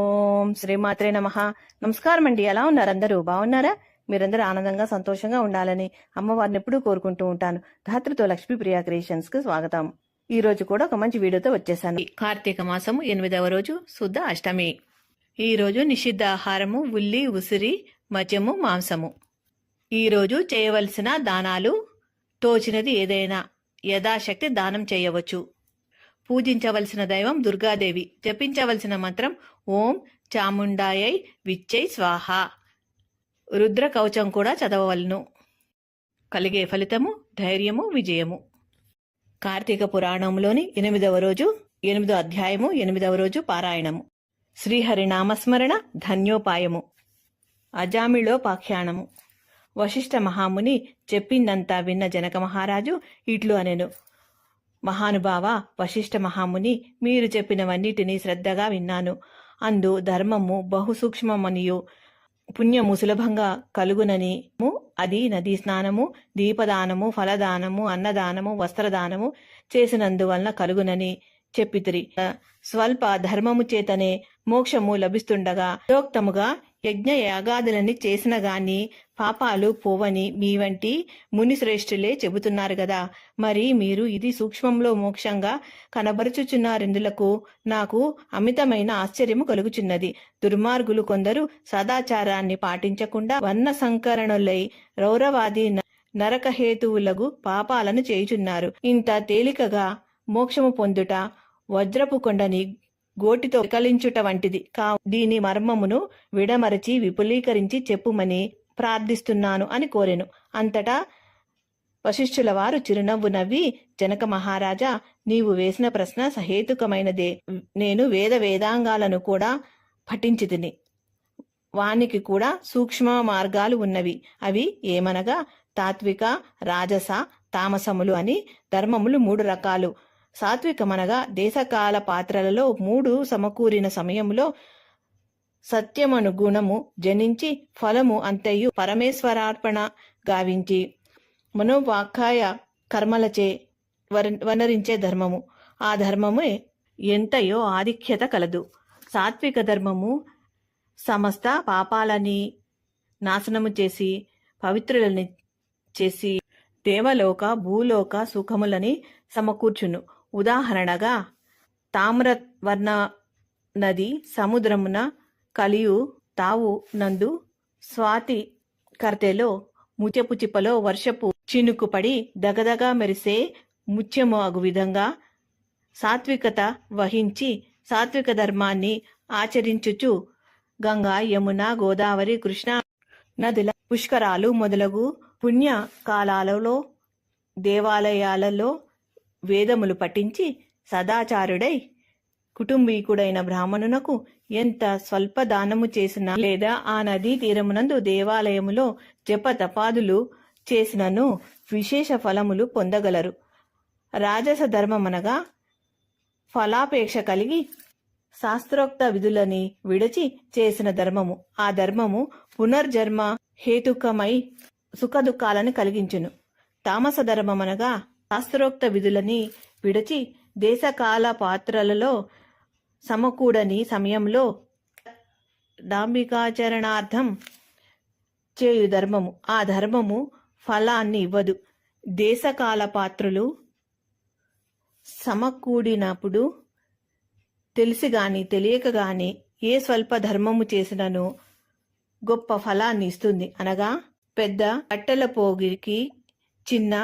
ఓం శ్రీమాత్రే నమ. నమస్కారం అండి. ఎలా ఉన్నారు అందరూ? బాగున్నారా? మీరందరూ ఆనందంగా సంతోషంగా ఉండాలని అమ్మవారిని ఎప్పుడూ కోరుకుంటూ ఉంటాను. ధాత్రితో లక్ష్మీ ప్రియా క్రియేషన్స్కి స్వాగతం. ఈ రోజు కూడా ఒక మంచి వీడియోతో వచ్చేసాను. కార్తీక మాసము ఎనిమిదవ రోజు శుద్ధ అష్టమి. ఈ రోజు నిషిద్ధ ఆహారము ఉల్లి ఉసిరి మద్యము మాంసము. ఈ రోజు చేయవలసిన దానాలు తోచినది ఏదైనా యథాశక్తి దానం చేయవచ్చు. పూజించవలసిన దైవం దుర్గాదేవి. జపించవలసిన మంత్రం ఓం చాముండాయై విచ్చై స్వాహ. రుద్ర కవచం కూడా చదవవలను. కలిగే ఫలితము ధైర్యము విజయము. కార్తీక పురాణంలోని ఎనిమిదవ రోజు ఎనిమిదో అధ్యాయము ఎనిమిదవ రోజు పారాయణము. శ్రీహరి నామస్మరణ ధన్యోపాయము. అజామిళో పాఖ్యానము వశిష్ఠ మహాముని చెప్పిందంతా విన్న జనక మహారాజు ఇట్లు అనెను. మహానుభావ వశిష్ఠ మహాముని మీరు చెప్పినవన్నిటినీ శ్రద్ధగా విన్నాను. అందు ధర్మము బహుసూక్ష్మమనియు పుణ్యము సులభంగా కలుగునని అది నదీ స్నానము దీపదానము ఫలదానము అన్నదానము వస్త్రదానము చేసినందువలన కలుగునని చెప్పితిరి. స్వల్ప ధర్మము చేతనే మోక్షము లభిస్తుండగా యోక్తముగా యజ్ఞ యాగాదులని చేసిన గాని పాపాలు పోవని మీ వంటి మునిశ్రేష్ఠులే చెబుతున్నారు కదా మరి మీరు ఇది సూక్ష్మంలో మోక్షంగా కనబరుచుచున్నారెందులకు నాకు అమితమైన ఆశ్చర్యము కలుగుచున్నది. దుర్మార్గులు కొందరు సదాచారాన్ని పాటించకుండా వర్ణ సంకరణులై రౌరవాది న- పాపాలను చేయుచున్నారు. ఇంత తేలికగా మోక్షము పొందుట వజ్రపు కొండని గోటితో కలించుట వంటిది. కా దీని మర్మమును విడమరచి విపులీకరించి చెప్పుమని ప్రార్థిస్తున్నాను అని కోరెను. అంతటా వశిష్ఠుల వారు చిరునవ్వు నవ్వి జనక మహారాజా నీవు వేసిన ప్రశ్న సహేతుకమైనదే. నేను వేద వేదాంగాలను కూడా పఠించితిని. వానికి కూడా సూక్ష్మ మార్గాలు ఉన్నవి. అవి ఏమనగా తాత్విక రాజస తామసములు అని ధర్మములు మూడు రకాలు. సాత్వికమనగా దేశకాల పాత్రలలో మూడు సమకూరిన సమయములో సత్యమను గుణము జనించి ఫలము అంతయు పరమేశ్వరార్పణ గావించి మనోవాక్కాయ కర్మలచే వనరించే ధర్మము. ఆ ధర్మమే ఎంతయో ఆధిక్యత కలదు. సాత్విక ధర్మము సమస్త పాపాలని నాశనము చేసి పవిత్రులని చేసి దేవలోక భూలోక సుఖములని సమకూర్చును. ఉదాహరణగా తామ్రవర్ణ నది సముద్రమున కలియు తావు నందు స్వాతి కర్తెలో ముత్యపు చిప్పలో వర్షపు చినుకుపడి దగదగా మెరిసే ముత్యము అగు విధంగా సాత్వికత వహించి సాత్విక ధర్మాన్ని ఆచరించుచు గంగా యమున గోదావరి కృష్ణ నదుల పుష్కరాలు మొదలగు పుణ్య కాలాలలో దేవాలయాలలో వేదములు పఠించి సదాచారుడై కుటుంబీకుడైన బ్రాహ్మణునకు ఎంత స్వల్ప దానము చేసినా లేదా ఆ నదీ తీరమునందు దేవాలయములో జప తపాదులు చేసినను విశేష ఫలములు పొందగలరు. రాజస ధర్మమనగా ఫలాపేక్ష కలిగి శాస్త్రోక్త విధులని విడచి చేసిన ధర్మము. ఆ ధర్మము పునర్జన్మ హేతుకమై సుఖదుఖాలను కలిగించును. తామస ధర్మమనగా శాస్త్రోక్త విధులని విడచి దేశకాల పాత్రలలో సమకూడని సమయంలో డాంబికాచరణార్థం చేయు ధర్మము. ఆ ధర్మము ఫలాన్ని ఇవ్వదు. దేశకాల పాత్రలు సమకూడినప్పుడు తెలిసి గాని తెలియక గాని ఏ స్వల్ప ధర్మము చేసినను గొప్ప ఫలాన్ని ఇస్తుంది. అనగా పెద్ద కట్టెల పోగికి చిన్న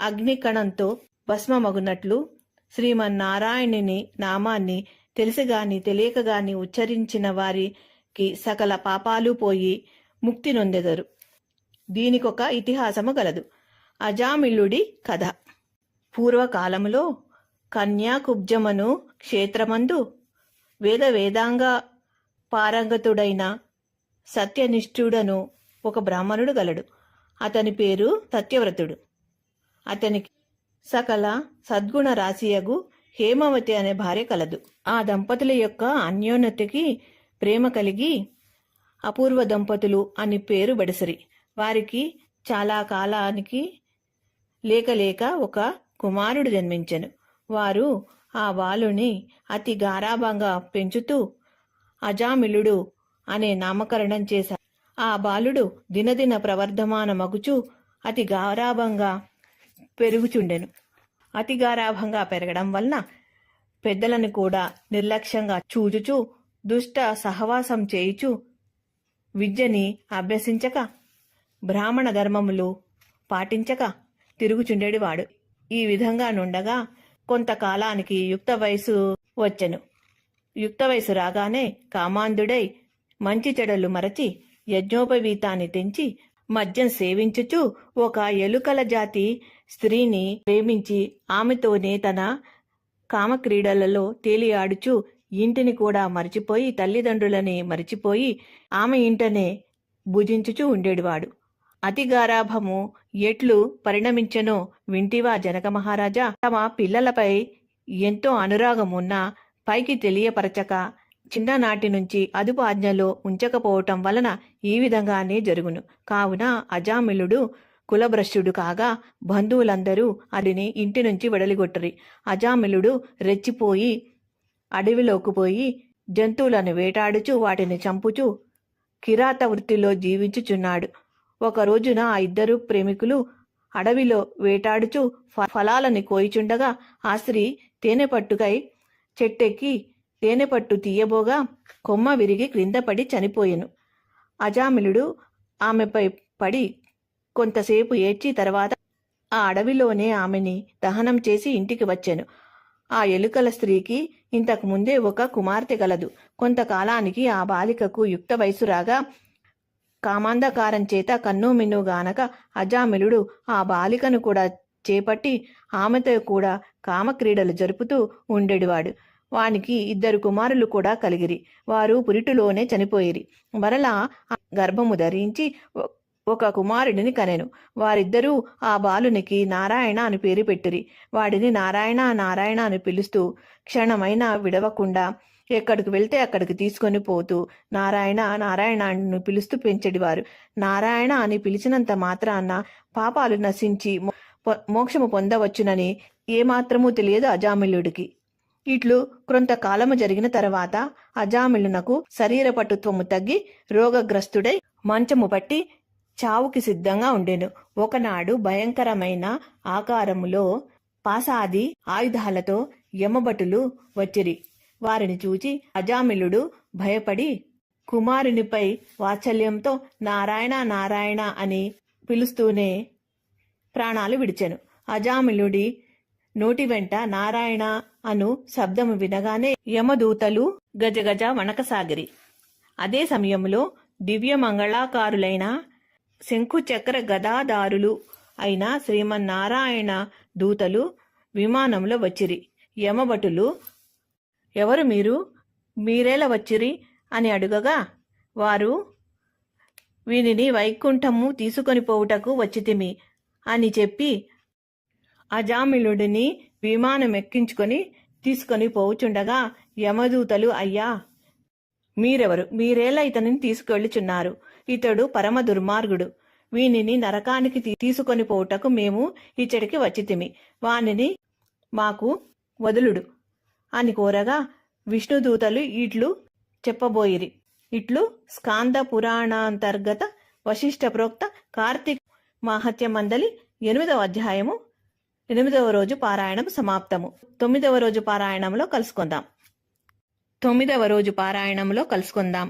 అగ్నికణంతో భస్మమగునట్లు శ్రీమన్నారాయణుని నామాన్ని తెలిసిగాని తెలియకగాని ఉచ్చరించిన వారికి సకల పాపాలు పోయి ముక్తి నొందెదరు. దీనికొక ఇతిహాసము గలదు. అజామిళ్ళుడి కథ. పూర్వకాలములో కన్యాకుబ్జమను క్షేత్రమందు వేద వేదాంగ పారంగతుడైన సత్యనిష్ఠుడను ఒక బ్రాహ్మణుడు గలడు. అతని పేరు సత్యవ్రతుడు. అతనికి సకల సద్గుణ రాశియగు హేమవతి అనే భార్య కలదు. ఆ దంపతుల యొక్క అన్యోన్నతికి ప్రేమ కలిగి అపూర్వ దంపతులు అని పేరు బడిసరి. వారికి చాలా కాలానికి లేక లేక ఒక కుమారుడు జన్మించెను. వారు ఆ బాలుని అతి గారాభంగా పెంచుతూ అజామిలుడు అనే నామకరణం చేశారు. ఆ బాలుడు దినదిన ప్రవర్ధమాన మగుచు అతి గారాభంగా పెరుగుచుండెను. అతి గారాభంగా పెరగడం వలన పెద్దలను కూడా నిర్లక్ష్యంగా చూచుచూ దుష్ట సహవాసం చేయుచు విద్యని అభ్యసించక బ్రాహ్మణ ధర్మములు పాటించక తిరుగుచుండేవాడు ఈ విధంగా నుండగా కొంతకాలానికి యుక్త వయసు వచ్చెను. యుక్త వయసు రాగానే కామాంధుడై మంచి చెడలు మరచి యజ్ఞోపవీతాన్ని తెంచి మద్యం సేవించుచు ఒక ఎలుకల జాతి స్త్రీని ప్రేమించి ఆమెతోనే తన కామక్రీడలలో తేలియాడుచు ఇంటిని కూడా మరిచిపోయి తల్లిదండ్రులని మరిచిపోయి ఆమె ఇంటనే భుజించుచు ఉండేవాడు అతి గారాభము ఎట్లు పరిణమించెనో వింటివా జనక మహారాజా తమ పిల్లలపై ఎంతో అనురాగం ఉన్నా పైకి తెలియపరచక చిన్ననాటి నుంచి అదుపు ఆజ్ఞలో ఉంచకపోవటం వలన ఈ విధంగానే జరుగును. కావున అజామిలుడు కులభ్రష్యుడు కాగా బంధువులందరూ అడిని ఇంటి నుంచి వెడలిగొట్టరి. అజామిలుడు రెచ్చిపోయి అడవిలోకి పోయి జంతువులను వేటాడుచు వాటిని చంపుచు కిరాత వృత్తిలో జీవించుచున్నాడు. ఒక రోజున ఆ ఇద్దరు ప్రేమికులు అడవిలో వేటాడుచు ఫ- ఫలాలని కోయిచుండగా ఆ స్త్రీ తేనెపట్టుకై చెట్టెక్కి తేనెపట్టు తీయబోగా కొమ్మ విరిగి క్రింద పడి చనిపోయెను. అజామిలుడు ఆమెపై పడి కొంతసేపు ఏడ్చి తర్వాత ఆ అడవిలోనే ఆమెని దహనం చేసి ఇంటికి వచ్చాను. ఆ ఎలుకల స్త్రీకి ఇంతకు ముందే ఒక కుమార్తె గలదు. కొంతకాలానికి ఆ బాలికకు యుక్త వయసు రాగా కామాంధకారం చేత కన్ను మిన్నుగానక అజామిలుడు ఆ బాలికను కూడా చేపట్టి ఆమెతో కూడా కామక్రీడలు జరుపుతూ ఉండేవాడు. వానికి ఇద్దరు కుమారులు కూడా కలిగిరి. వారు పురిటిలోనే చనిపోయిరి. మరలా గర్భము ధరించి ఒక కుమారుడిని కనెను. వారిద్దరూ ఆ బాలునికి నారాయణ అని పేరు పెట్టిరి. వాడిని నారాయణ నారాయణ అని పిలుస్తూ క్షణమైనా విడవకుండా ఎక్కడికి వెళ్తే అక్కడికి తీసుకొని పోతూ నారాయణ నారాయణ అని పిలుస్తూ పెంచడివారు. నారాయణ అని పిలిచినంత మాత్రాన పాపాలు నశించి మోక్షము పొందవచ్చునని ఏమాత్రమూ తెలియదు అజామిలుడికి ఇట్లు కొంతకాలము జరిగిన తర్వాత అజామిలునకు శరీర పటుత్వము తగ్గి రోగగ్రస్తుడై మంచము పట్టి చావుకి సిద్ధంగా ఉండెను. ఒకనాడు భయంకరమైన ఆకారములో పాసాది ఆయుధాలతో యమభటులు వచ్చిరి. వారిని చూచి అజామిలుడు భయపడి కుమారునిపై వాత్సల్యంతో నారాయణ నారాయణ అని పిలుస్తూనే ప్రాణాలు విడిచెను. అజామిలుడి నోటి వెంట నారాయణ అను శబ్దము వినగానే యమదూతలు గజగజ వణకసాగిరి. అదే సమయంలో దివ్య మంగళాకారులైన శంఖుచక్ర గదాదారులు అయిన శ్రీమన్నారాయణ దూతలు విమానంలో వచ్చిరి. యమభటులు ఎవరు మీరు? మీరేలా వచ్చిరి? అని అడుగగా వారు వీనిని వైకుంఠము తీసుకొని పోవుటకు వచ్చితిమి అని చెప్పి అజామిలుడిని విమానం ఎక్కించుకొని తీసుకొని పోవుచుండగా యమదూతలు అయ్యా మీరెవరు? మీరేలా ఇతనిని తీసుకెళ్ళుచున్నారు. ఇతడు పరమ దుర్మార్గుడు. వీనిని నరకానికి తీ- తీసుకొని పోవుటకు మేము ఇచ్చడికి వచ్చితిమి. వానిని మాకు వదులుడు. అని కోరగా విష్ణుదూతలు ఇట్లు చెప్పబోయిరి. ఇట్లు స్కాంద పురాణాంతర్గత వశిష్ఠ ప్రోక్త కార్తీక్ మహత్య మందలి ఎనిమిదవ అధ్యాయము ఎనిమిదవ రోజు పారాయణం సమాప్తము. తొమ్మిదవ రోజు పారాయణంలో కలుసుకుందాం. తొమ్మిదవ రోజు పారాయణంలో కలుసుకుందాం.